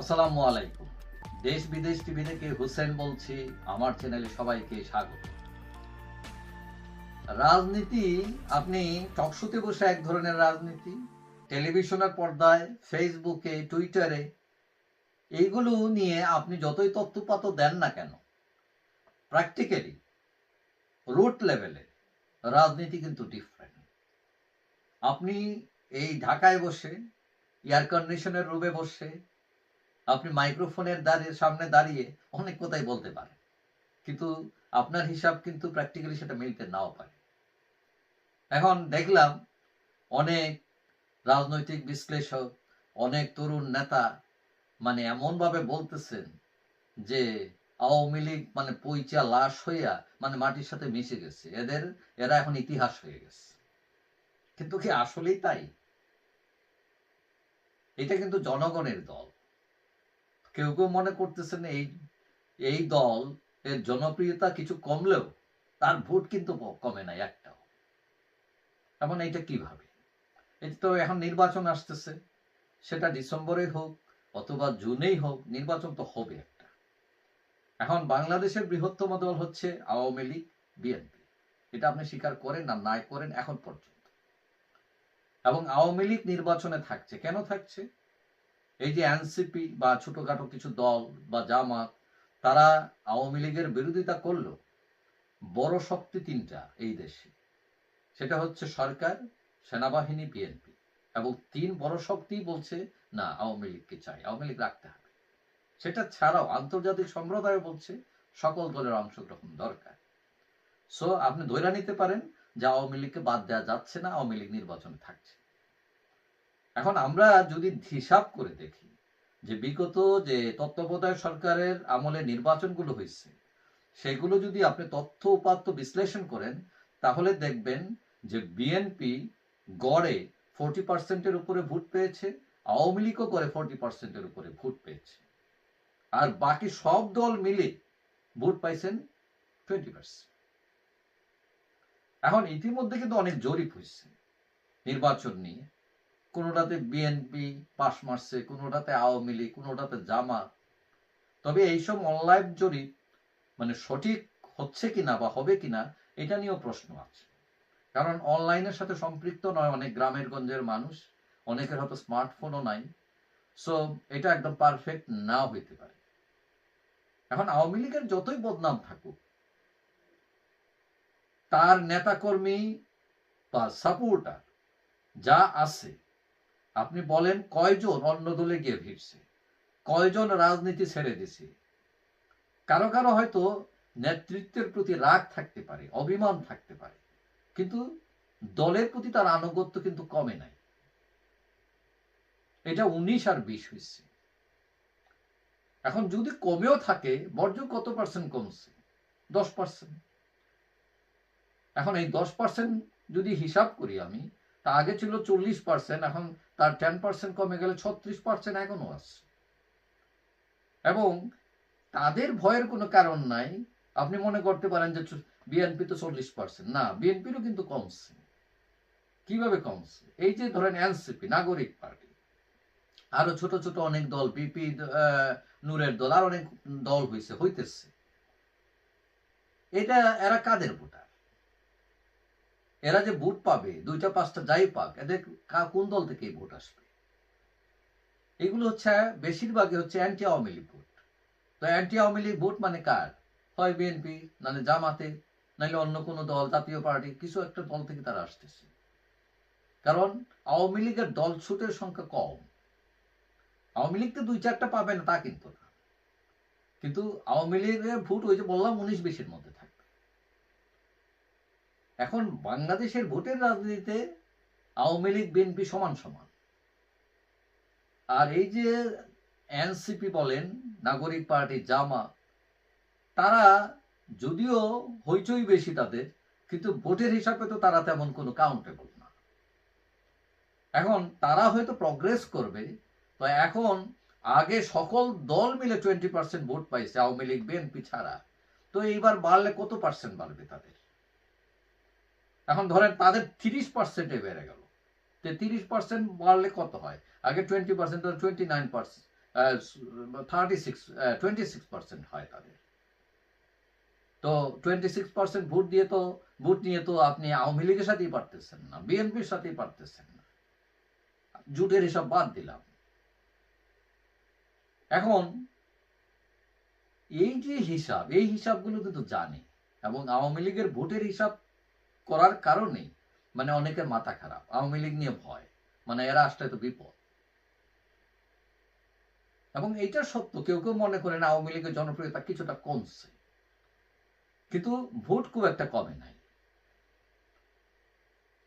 আসসালামু আলাইকুম। দেশ বিদেশ টিভি থেকে হুসেন বলছি, আমার চ্যানেলে সবাইকে স্বাগত। রাজনীতি, আপনি টকশোতে বসে এক ধরনের রাজনীতি, টেলিভিশনের পর্দায়, ফেসবুকে, টুইটারে, এইগুলো নিয়ে আপনি যতই তথ্যপাত দেন না কেন, প্র্যাকটিক্যালি, রুট লেভেলে রাজনীতি কিন্তু ডিফারেন্ট আপনি এই ঢাকায় বসে এয়ার কন্ডিশনের রুমে বসে আপনি মাইক্রোফোনের দাঁড়িয়ে, সামনে দাঁড়িয়ে অনেক কথাই বলতে পারেন। কিন্তু আপনার হিসাব কিন্তু প্র্যাকটিক্যালি সেটা মিলতে নাও পারে। এখন দেখলাম অনেক রাজনৈতিক বিশ্লেষক, অনেক তরুণ নেতা মানে এমনভাবে বলতেছেন যে আওয়ামী লীগ মানে পইচা লাশ হইয়া মানে মাটির সাথে মিশে গেছে। এদের, এরা এখন ইতিহাস হয়ে গেছে। কিন্তু কি আসলেই তাই? এটা কিন্তু জনগণের দল। কেউ কেউ মনে করতেছেন এই এই দল এর জনপ্রিয়তা কিছু কমলেও তার ভোট কিন্তু কমে নাই একটাও। এখন এইটা কীভাবে? এটা তো এখন নির্বাচন আসতেছে। সেটা ডিসেম্বরে হোক অথবা জুনেই হোক, নির্বাচন তো হবে একটা। এখন বাংলাদেশের বৃহত্তম দল হচ্ছে আওয়ামী লীগ, বিএনপি। এটা আপনি স্বীকার করেন না নাই করেন এখন পর্যন্ত। এবং আওয়ামী লীগ নির্বাচনে থাকছে। কেন থাকছে? এই যে এনসিপি বা ছোটখাটো কিছু দল বা জামাত, তারা আওয়ামী লীগের বিরোধিতা করল। বড় শক্তি তিনটা এই দেশে। সেটা হচ্ছে সরকার, সেনাবাহিনী, বিএনপি। এবং তিন বড় শক্তি বলছে, না, আওয়ামী লীগকে চাই, আওয়ামী লীগ রাখতে হবে। সেটা ছাড়াও আন্তর্জাতিক সম্প্রদায় বলছে, সকল দলের অংশগ্রহণ দরকার। সো আপনি ধরে নিতে পারেন যে আওয়ামী লীগকে বাদ দেওয়া যাচ্ছে না, আওয়ামী লীগ নির্বাচনে থাকছে। এখন আমরা যদি হিসাব করে দেখি যে বিগত যে তত্ত্বাবধায়ক সরকারের আমলে নির্বাচনগুলো হয়েছে, সেগুলো যদি আপনি তথ্য উপাত্ত বিশ্লেষণ করেন, তাহলে দেখবেন যে বিএনপি গড়ে ফোরটি পার্সেন্টের উপরে ভোট পেয়েছে, আওয়ামী লীগও গড়ে ফোরটি পার্সেন্টের উপরে ভোট পেয়েছে। আর বাকি সব দল মিলে ভোট পাইছেন টোয়েন্টি পার্সেন্ট এখন ইতিমধ্যে কিন্তু অনেক জরিপ হয়েছে নির্বাচন নিয়ে। কোনোটাতে বিএনপি পাশ মারছে, কোনোটাতে আওয়ামী লীগ, কোনোটাতে জামাত। তবে এইসব অনলাইন জরিপ মানে সঠিক হচ্ছে কিনা বা হবে কিনা, এটা নিয়েও প্রশ্ন আছে। কারণ অনলাইনের সাথে সম্পৃক্ত নয় অনেক গ্রামের গঞ্জের মানুষ, অনেকের হয়তো স্মার্টফোনও নাই। সো এটা একদম পারফেক্ট নাও হইতে পারে। এখন আওয়ামী লীগের যতই বদনাম থাকুক, তার নেতাকর্মী বা সাপোর্টার যা আছে আপনি বলেন কয়জন অন্য দলে গিয়ে ভিড়ছে? কয়জন রাজনীতি ছেড়ে দিছে? কারও কারও হয়তো নেতৃত্বের প্রতি রাগ থাকতে পারে, অভিমান থাকতে পারে, কিন্তু দলের প্রতি তার আনুগত্য কিন্তু কমে নাই। এটা উনিশ আর বিশ হয়েছে। এখন যদি কমেও থাকে বর্জ্য কত পার্সেন্ট কমছে? দশ পার্সেন্ট এখন এই দশ পার্সেন্ট যদি হিসাব করি আমি তা আগে ছিল চল্লিশ পার্সেন্ট এখন তার টেন পার্সেন্ট কমে গেলে ছত্রিশ পার্সেন্ট এখনও আছে। এবং তাদের ভয়ের কোনো কারণ নাই। আপনি মনে করতে পারেন যে বিএনপি তো চল্লিশ পার্সেন্ট না বিএনপিরও কিন্তু কমছে। কীভাবে কমছে? এই যে ধরেন এনসিপি নাগরিক পার্টি। আরও ছোট ছোট অনেক দল বিপি নূরের দল, আর অনেক দল হয়েছে হইতেছে। এটা এরা কাদের ভোটার? এরা যে ভোট পাবে, দুইটা, পাঁচটা যাই পাক, এদের কোন দল থেকে ভোট আসবে? এগুলো হচ্ছে বেশিরভাগই হচ্ছে অ্যান্টি আওয়ামী লীগ ভোট। তো অ্যান্টি আওয়ামী লীগ ভোট মানে কার? হয় বিএনপি নাহলে জামাতে নাহলে অন্য কোনো দল, জাতীয় পার্টি, কিছু একটা দল থেকে তারা আসতেছে। কারণ আওয়ামী লীগের দল ছুটের সংখ্যা কম। আওয়ামী লীগ তো দুই চারটা পাবে না, তা কিন্তু না। কিন্তু আওয়ামী লীগের ভোট ওই যে বললাম, উনিশ বিশের মধ্যে এখন বাংলাদেশের ভোটের রাজনীতিতে আওয়ামী লীগ, বিএনপি সমান সমান। আর এই যে এনসিপি বলেন, নাগরিক পার্টি, জামা, তারা যদিও হইচই বেশি তাদের, কিন্তু ভোটের হিসাবে তো তারা তেমন কোনো কাউন্টেবল না। এখন তারা হয়তো প্রগ্রেস করবে, তো এখন আগে সকল দল মিলে টোয়েন্টি পার্সেন্ট ভোট পাইছে, আওয়ামী লীগ, বিএনপি ছাড়া। তো এইবার বাড়লে কত পার্সেন্ট বাড়বে তাদের? এখন ধরেন তাদের তিরিশ পার্সেন্টে বেড়ে গেল। তিরিশ পার্সেন্ট বাড়লে কত হয়? আগে twenty percent twenty nine percent thirty six twenty six percent হয় তাদের। তো টোয়েন্টি সিক্স পার্সেন্ট ভোট দিয়ে তো, ভোট নিয়ে তো আপনি আওয়ামী লীগের সাথেই পারতেছেন না, বিএনপির সাথেই পারতেছেন না। জুটের হিসাব বাদ দিলাম। এখন এই যে হিসাব, এই হিসাবগুলো কিন্তু জানে, এবং আওয়ামী লীগের ভোটের হিসাব করার কারণে মানে অনেকের মাথা খারাপ, আওয়ামী লীগ নিয়ে ভয় মানে এরা আসলে তো বিপদ। এবং এইটা সত্য, কেউ কেউ মনে করেন আওয়ামী লীগের জনপ্রিয়তা কিছুটা কমছে, কিন্তু ভোট খুব একটা কমে নাই।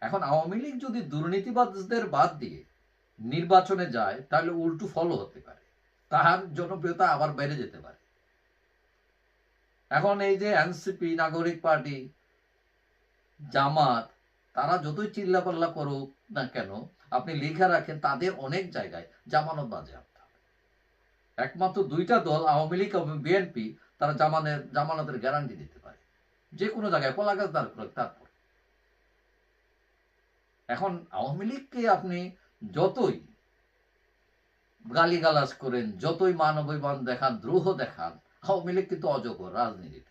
এখন আওয়ামী লীগ যদি দুর্নীতিবাদদের বাদ দিয়ে নির্বাচনে যায়, তাহলে উল্টো ফলও হতে পারে তাহার জনপ্রিয়তা আবার বেড়ে যেতে পারে। এখন এই যে এনসিপি, নাগরিক পার্টি জামাত, তারা যতই চিল্লাপাল্লা করুক না কেন, আপনি লেখা রাখেন তাদের অনেক জায়গায় জামানত বাজেয়াপ্ত। একমাত্র দুইটা দল, আওয়ামী লীগ এবং বিএনপি, তারা জামানের, জামানতের গ্যারান্টি দিতে পারে। যে কোনো জায়গায়, কলা গাছ দাঁড় করে তারপর। এখন আওয়ামী লীগকে আপনি যতই গালিগালাজ করেন, যতই মানবীবান দেখান, দ্রোহ দেখান, আওয়ামী লীগ কিন্তু অজগর রাজনীতিতে।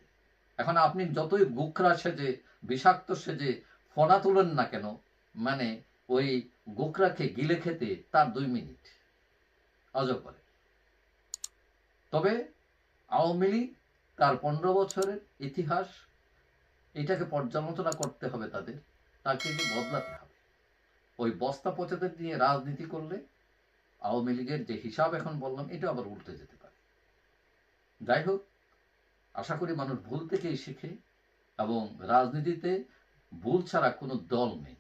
এখন আপনি যতই গোখরা সেজে, বিষাক্ত সেজে ফোনা তুলেন না কেন মানে ওই গোখরাকে গিলে খেতে তার দুই মিনিট। অজগরে তবে আওয়ামী লীগ তার পনেরো বছরের ইতিহাস, এটাকে পর্যালোচনা করতে হবে তাদের, তাকে বদলাতে হবে। ওই বস্তা পচাদের নিয়ে রাজনীতি করলে আওয়ামী লীগের যে হিসাব এখন বললাম, এটা আবার উল্টে যেতে পারে। যাই হোক আশা করি মানুষ ভুল থেকেই শেখে এবং রাজনীতিতে ভুল ছাড়া কোনো দল নেই।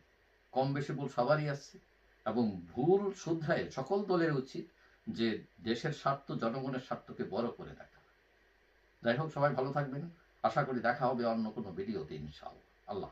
কম বেশি ভুল সবারই আছে এবং ভুল শুদ্ধায় সকল দলের উচিত যে দেশের স্বার্থ, জনগণের স্বার্থকে বড় করে দেখা। যাই হোক, সবাই ভালো থাকবেন। আশা করি দেখা হবে অন্য কোনো ভিডিওতে ইনশাআল্লাহ। আল্লাহ।